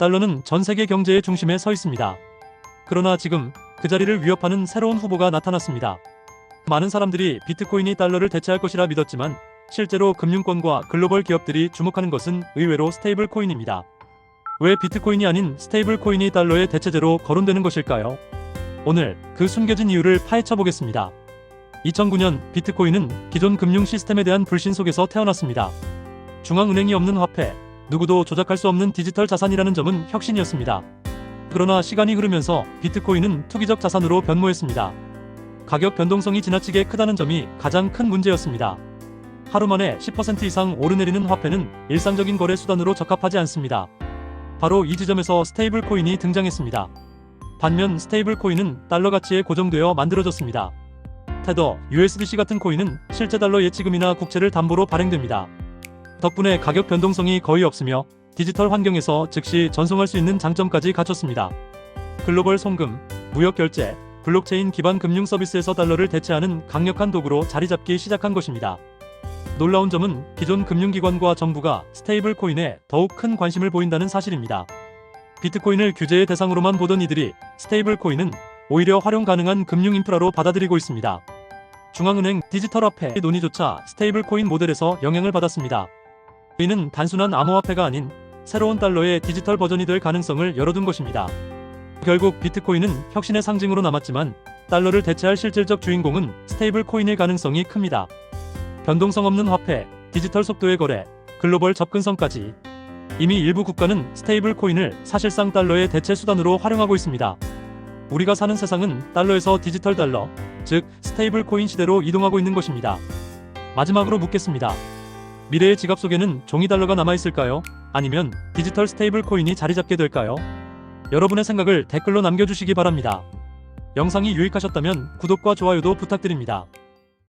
달러는 전 세계 경제의 중심에 서 있습니다. 그러나 지금 그 자리를 위협하는 새로운 후보가 나타났습니다. 많은 사람들이 비트코인이 달러를 대체할 것이라 믿었지만 실제로 금융권과 글로벌 기업들이 주목하는 것은 의외로 스테이블 코인입니다. 왜 비트코인이 아닌 스테이블 코인이 달러의 대체제로 거론되는 것일까요? 오늘 그 숨겨진 이유를 파헤쳐 보겠습니다. 2009년 비트코인은 기존 금융 시스템에 대한 불신 속에서 태어났습니다. 중앙은행이 없는 화폐, 누구도 조작할 수 없는 디지털 자산이라는 점은 혁신이었습니다. 그러나 시간이 흐르면서 비트코인은 투기적 자산으로 변모했습니다. 가격 변동성이 지나치게 크다는 점이 가장 큰 문제였습니다. 하루 만에 10% 이상 오르내리는 화폐는 일상적인 거래 수단으로 적합하지 않습니다. 바로 이 지점에서 스테이블 코인이 등장했습니다. 반면 스테이블 코인은 달러 가치에 고정되어 만들어졌습니다. 테더, USDC 같은 코인은 실제 달러 예치금이나 국채를 담보로 발행됩니다. 덕분에 가격 변동성이 거의 없으며 디지털 환경에서 즉시 전송할 수 있는 장점까지 갖췄습니다. 글로벌 송금, 무역 결제, 블록체인 기반 금융 서비스에서 달러를 대체하는 강력한 도구로 자리 잡기 시작한 것입니다. 놀라운 점은 기존 금융기관과 정부가 스테이블 코인에 더욱 큰 관심을 보인다는 사실입니다. 비트코인을 규제의 대상으로만 보던 이들이 스테이블 코인은 오히려 활용 가능한 금융 인프라로 받아들이고 있습니다. 중앙은행 디지털 화폐 논의조차 스테이블 코인 모델에서 영향을 받았습니다. 이는 단순한 암호화폐가 아닌 새로운 달러의 디지털 버전이 될 가능성을 열어둔 것입니다. 결국 비트코인은 혁신의 상징으로 남았지만 달러를 대체할 실질적 주인공은 스테이블 코인일 가능성이 큽니다. 변동성 없는 화폐, 디지털 속도의 거래, 글로벌 접근성까지 이미 일부 국가는 스테이블 코인을 사실상 달러의 대체 수단으로 활용하고 있습니다. 우리가 사는 세상은 달러에서 디지털 달러, 즉 스테이블 코인 시대로 이동하고 있는 것입니다. 마지막으로 묻겠습니다. 미래의 지갑 속에는 종이 달러가 남아 있을까요? 아니면 디지털 스테이블 코인이 자리 잡게 될까요? 여러분의 생각을 댓글로 남겨주시기 바랍니다. 영상이 유익하셨다면 구독과 좋아요도 부탁드립니다.